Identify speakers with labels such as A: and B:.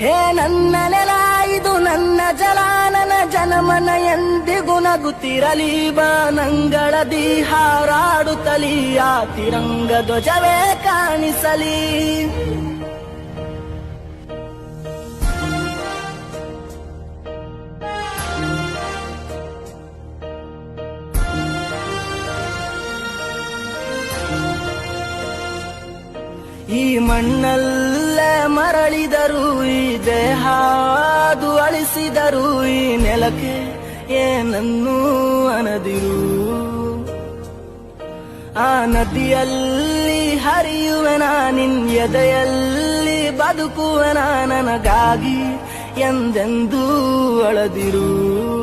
A: ಹೇ ನನ್ನ ನೆಲ, ಇದು ನನ್ನ ಜಲ, ನನ್ನ ಜನಮನ ಎಂದಿಗೂ ನಗುತ್ತಿರಲಿ. ಬಾನಂಗಳದಿ ಹಾರಾಡುತ್ತಲಿ ಆ ತಿರಂಗ ಧ್ವಜವೇ ಕಾಣಿಸಲಿ. ಈ ಮಣ್ಣಲ್ಲ ಮರಳಿದರು ಈ ದೇಹ ಅಳಿಸಿದರು ಈ ನೆಲಕ್ಕೆ ಏನನ್ನೂ ಅನದಿರು. ಆ ನದಿಯಲ್ಲಿ ಹರಿಯುವೆನ, ನಿನ್ ಎದೆಯಲ್ಲಿ ಬದುಕುವೆನ, ನನಗಾಗಿ ಎಂದೆಂದೂ ಅಳದಿರು.